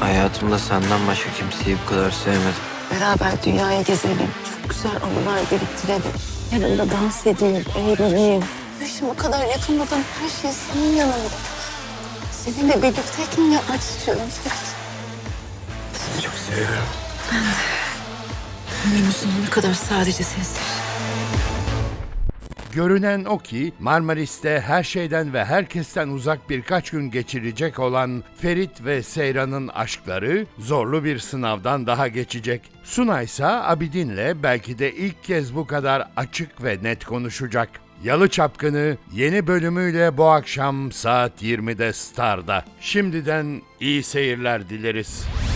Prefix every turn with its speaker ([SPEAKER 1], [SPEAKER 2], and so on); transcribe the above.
[SPEAKER 1] Hayatımda senden başka kimseyi bu kadar sevmedim.
[SPEAKER 2] Beraber dünyayı gezelim. Çok güzel anılar biriktirelim. Yanında dans edeyim, eğleneyim. Yaşıma kadar yakınmadan her şey senin yanında. Seninle birlikteyken yapmak istiyorum Ferit.
[SPEAKER 1] Seni çok seviyorum.
[SPEAKER 2] Ömrümün sonuna kadar sadece sensin.
[SPEAKER 3] Görünen o ki Marmaris'te her şeyden ve herkesten uzak birkaç gün geçirecek olan Ferit ve Seyran'ın aşkları zorlu bir sınavdan daha geçecek. Suna ise Abidin'le belki de ilk kez bu kadar açık ve net konuşacak. Yalı Çapkını yeni bölümüyle bu akşam saat 20'de Star'da. Şimdiden iyi seyirler dileriz.